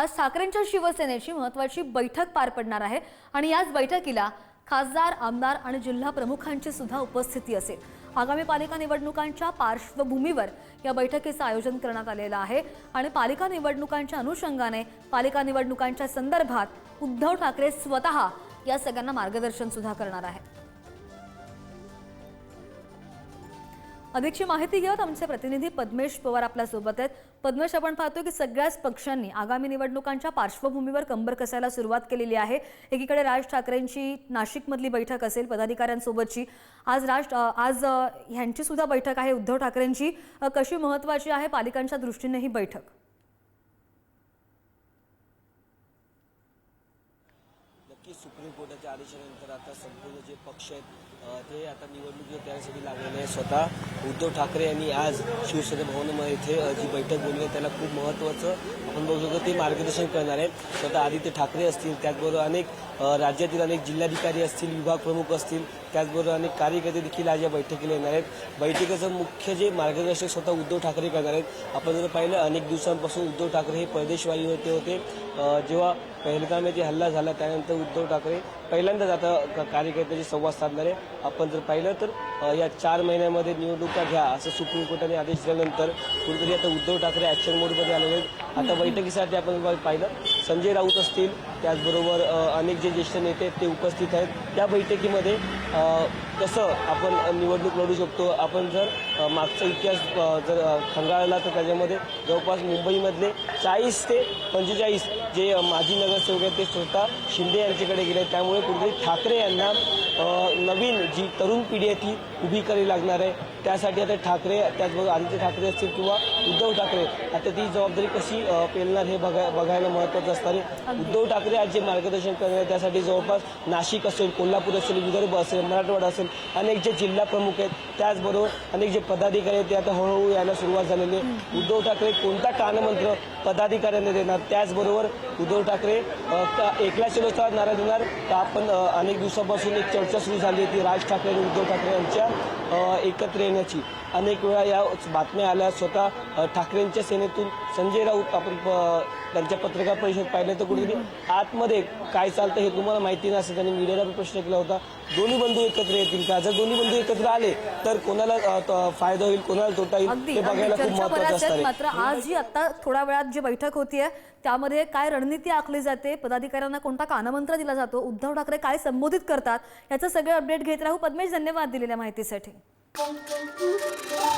आज ठाकरेंच्या शिवसेनेची महत्वाची बैठक पार पडणार आहे आणि याच बैठकीला खासदार आमदार आणि जिल्हा प्रमुखांची सुद्धा उपस्थिती असेल. आगामी पालिका निवडणुकांच्या पार्श्वभूमीवर या बैठकीचं आयोजन करण्यात आलेलं आहे आणि पालिका निवडणुकांच्या अनुषंगाने पालिका निवडणुकांच्या संदर्भात उद्धव ठाकरे स्वतः या सगळ्यांना मार्गदर्शन सुद्धा करणार आहे अधिकची माहिती घेऊयात. आमचे प्रतिनिधी पद्मेश पवार आपल्यासोबत आहेत. पद्मेश आपण पाहतो की सगळ्याच पक्षांनी आगामी निवडणुकांच्या पार्श्वभूमीवर कंबर कसायला सुरुवात केलेली आहे. एकीकडे राज ठाकरेंची नाशिकमधली बैठक असेल पदाधिकाऱ्यांसोबतची. आज राज आज ह्यांची सुद्धा बैठक आहे. उद्धव ठाकरेंची. कशी महत्वाची आहे पालिकांच्या दृष्टीने ही बैठक? की सुप्रीम कोर्टाच्या आदेशानंतर आता संपूर्ण जे पक्ष आहेत ते आता निवडणुकीवर त्यासाठी लागलेले आहे स्वतः. उद्धव ठाकरे यांनी आज शिवसेना भवनामध्ये इथे जी बैठक बोलली आहे त्याला खूप महत्त्वाचं आपण बघू शकतो ते मार्गदर्शन करणार आहेत. स्वतः आदित्य ठाकरे असतील त्याचबरोबर अनेक राज्यातील अनेक जिल्हाधिकारी असतील विभाग प्रमुख असतील त्याचबरोबर अनेक कार्यकर्ते देखील आज या बैठकीला येणार आहेत. बैठकीचं मुख्य जे मार्गदर्शक स्वतः उद्धव ठाकरे करणार आहेत आपण जर पाहिलं अनेक दिवसांपासून उद्धव ठाकरे हे परदेशवारीवरती होते होते. जेव्हा पहलगाम येथे हल्ला झाला त्यानंतर उद्धव ठाकरे पहिल्यांदाच आता क- कार्यकर्त्याशी संवाद साधणार आहे आपण जर पाहिलं तर या चार महिन्यामध्ये निवडणुका घ्या असं सुप्रीम कोर्टाने आदेश दिल्यानंतर कुठेतरी आता उद्धव ठाकरे ॲक्शन मोडमध्ये आलेले आहेत. आता बैठकीसाठी आपण पाहिलं संजय राऊत असतील त्याचबरोबर अनेक जे ज्येष्ठ नेते आहेत ते उपस्थित आहेत. त्या बैठकीमध्ये कसं आपण निवडणूक लढू शकतो? आपण जर मागचा इतिहास जर खंगाळला तर त्याच्यामध्ये जवळपास मुंबईमधले चाळीस ते पंचेचाळीस जे माजी नगरसेवक आहेत ते स्वतः शिंदे यांच्याकडे गेले. त्यामुळे कुठेतरी ठाकरे यांना नवीन जी तरुण पिढी आहे ती उभी करावी लागणार आहे. त्यासाठी आता ठाकरे त्याचबरोबर आदित्य ठाकरे असतील किंवा उद्धव ठाकरे आता ती जबाबदारी कशी पेलणार हे बघा बघायला महत्त्वाचं असणार आहे. उद्धव ठाकरे आज जे मार्गदर्शन करणार आहे, त्यासाठी जवळपास नाशिक असेल कोल्हापूर असेल विदर्भ असेल मराठवाडा असेल. अनेक जे जिल्हा प्रमुख आहेत त्याचबरोबर अनेक जे पदाधिकारी आहेत ते आता हळूहळू यायला सुरुवात झालेली आहे. उद्धव ठाकरे कोणता कानमंत्र पदाधिकाऱ्यांना देणार? त्याचबरोबर उद्धव ठाकरे एकला शिलोचा नारा देणार? तर आपण अनेक दिवसापासून एक चर्चा सुरू झाली होती राज ठाकरे आणि उद्धव ठाकरे यांच्या एकत्र येण्याची. अनेक वेळा या बातम्या आल्या. स्वतः ठाकरेंच्या सेनेतून संजय राऊत आपण त्यांच्या पत्रकार परिषद पाहिलं तर कुठेतरी आतमध्ये काय चालतं हे तुम्हाला माहिती नसेल. त्यांनी मीडियाला प्रश्न केला होता. दोन्ही बंधू एकत्र येतील का? जर दोन्ही बंधू एकत्र आले तर कोणाला त- फायदा होईल? कोणाला तोटा येईल हे अगदी बघायला खूप चर्चा महत्वाचं आहे. मात्र आज जी आता थोड्या वेळात जी बैठक होतीये त्यामध्ये काय रणनीती आखली जाते पदाधिकाऱ्यांना कोणता कानमंत्र दिला जातो उद्धव ठाकरे काय संबोधित करतात याचं सगळं अपडेट घेत राहू. पद्मेश धन्यवाद दिलेल्या माहितीसाठी. Boom, boom.